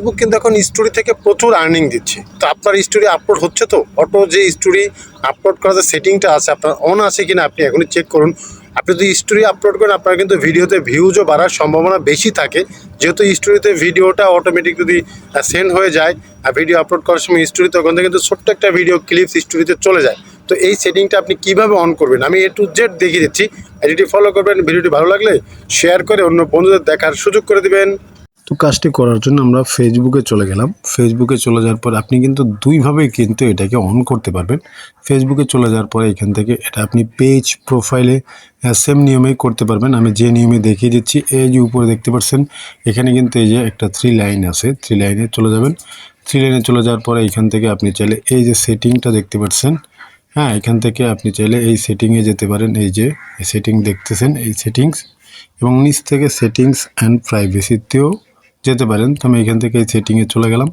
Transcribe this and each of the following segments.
Facebook কিন্তু এখন story থেকে প্রচুর আর্নিং দিচ্ছে। তো আপনার স্টোরি আপলোড হচ্ছে তো? অটো যে স্টোরি আপলোড করার যে সেটিংটা আছে, আপনার অন আছে কিনা আপনি এখনই চেক করুন। আপনি যদি স্টোরি আপলোড করেন, আপনার কিন্তু ভিডিওতে ভিউজও বাড়ার সম্ভাবনা বেশি থাকে। যেহেতু স্টোরিতে ভিডিওটা অটোমেটিক যদি সেন্ড হয়ে যায় আর ভিডিও আপলোড করার সময় স্টোরিতে ওখান থেকে কিন্তু ছোট্ট একটা ভিডিও ক্লিপস স্টোরিতে চলে যায়। তো এই সেটিংটা আপনি কীভাবে অন করবেন? আমি এ টু জেড দেখিয়ে দিচ্ছি। এটি ফলো করবেন। ভিডিওটি ভালো লাগলে শেয়ার করে অন্য বন্ধুদের দেখার সুযোগ করে দিবেন। তো কাজটি করার জন্য আমরা ফেসবুকে চলে গেলাম। ফেসবুকে চলে যাওয়ার পর আপনি কিন্তু দুইভাবেই কিন্তু এটাকে অন করতে পারবেন। ফেসবুকে চলে যাওয়ার পরে এখান থেকে এটা আপনি পেজ প্রোফাইলে সেম নিয়মেই করতে পারবেন। আমি যে নিয়মে দেখিয়ে দিচ্ছি, এই যে উপরে দেখতে পাচ্ছেন, এখানে কিন্তু এই যে একটা থ্রি লাইন আছে। থ্রি লাইনে চলে যাবেন। থ্রি লাইনে চলে যাওয়ার পরে এখান থেকে আপনি চাইলে এই যে সেটিংটা দেখতে পাচ্ছেন হ্যাঁ এখান থেকে আপনি চাইলে এই সেটিংয়ে যেতে পারেন। এই যে সেটিং দেখতেছেন, এই সেটিংস এবং নিচ থেকে সেটিংস অ্যান্ড প্রাইভেসিতেও যেতে পারেন। তো আমি এখান থেকে এই সেটিংয়ে চলে গেলাম।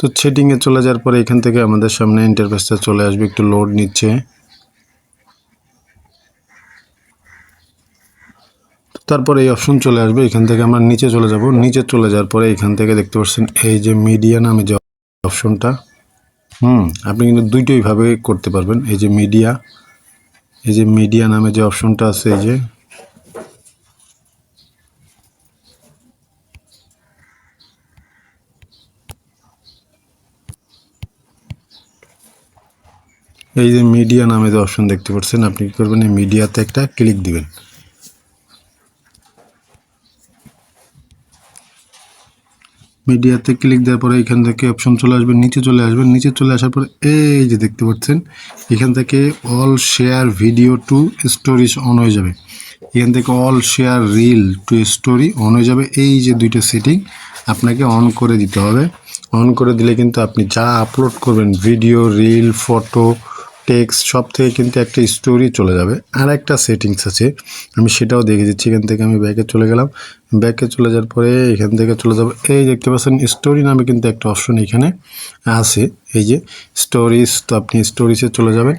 তো সেটিংয়ে চলে যাওয়ার পরে এখান থেকে আমাদের সামনে ইন্টারফেসটা চলে আসবে। একটু লোড নিচ্ছে। তারপরে এই অপশন চলে আসবে। এখান থেকে আমরা নিচে চলে যাব। নিচে চলে যাওয়ার পরে এখান থেকে দেখতে পাচ্ছেন এই যে মিডিয়া নামে যে অপশনটা হুম, আপনি কিন্তু দুইটোইভাবে করতে পারবেন। এই যে মিডিয়া এই যে মিডিয়া নামে যে অপশনটা আছে, এই যে এই যে মিডিয়া নামে যে অপশন দেখতে পাচ্ছেন, আপনি কি করবেন? এই মিডিয়াতে একটা ক্লিক দিবেন। মিডিয়াতে ক্লিক দেওয়ার পরে এখান থেকে অপশন চলে আসবে, নিচে চলে আসবেন নিচে চলে আসার পরে এই যে দেখতে পাচ্ছেন, এখান থেকে all share video to stories on হয়ে যাবে। এখান থেকে all share reel to story on হয়ে যাবে। এই যে দুইটা সেটিং আপনাকে অন করে দিতে হবে। অন করে দিলে কিন্তু আপনি যা আপলোড করবেন ভিডিও রিল ফটো টেক্সট সব থেকে কিন্তু একটা স্টোরি চলে যাবে। আর একটা সেটিংস আছে। আমি সেটাও দেখে দিচ্ছি। এখান থেকে আমি ব্যাকে চলে গেলাম। ব্যাকে চলে যাওয়ার পরে এখান থেকে চলে যাব। এই দেখতে পাচ্ছেন স্টোরি নামে কিন্তু একটা অপশন এখানে আছে। এই যে স্টোরিজ তো আপনি স্টোরিজে চলে যাবেন।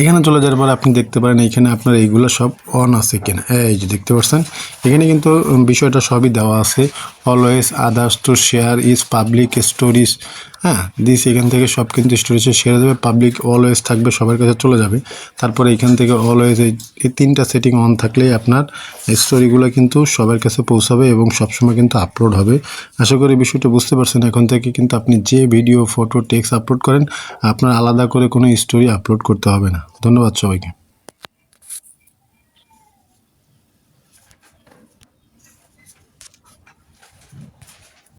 এখানে চলে যাওয়ার পর আপনি দেখতে পারেন, এখানে আপনার এইগুলো সব অন আছে কিনা। এই যে দেখতে পাচ্ছেন, এখানে কিন্তু বিষয়টা সবই দেওয়া আছে। Always others to share is public stories হ্যাঁ দিস এখান থেকে সব কিন্তু স্টোরেজে শেয়ার দেবে। পাবলিক অলওয়েজ থাকবে, সবার কাছে চলে যাবে। তারপরে এখান থেকে অলওয়েজ এই তিনটা সেটিং অন থাকলেই আপনার স্টোরিগুলো কিন্তু সবার কাছে পৌঁছাবে এবং সবসময় কিন্তু আপলোড হবে। আশা করি বিষয়টা বুঝতে পারছেন। এখন থেকে কিন্তু আপনি যে ভিডিও ফটো টেক্সট আপলোড করেন, আপনার আলাদা করে কোনো স্টোরি আপলোড করতে হবে না। ধন্যবাদ সবাইকে।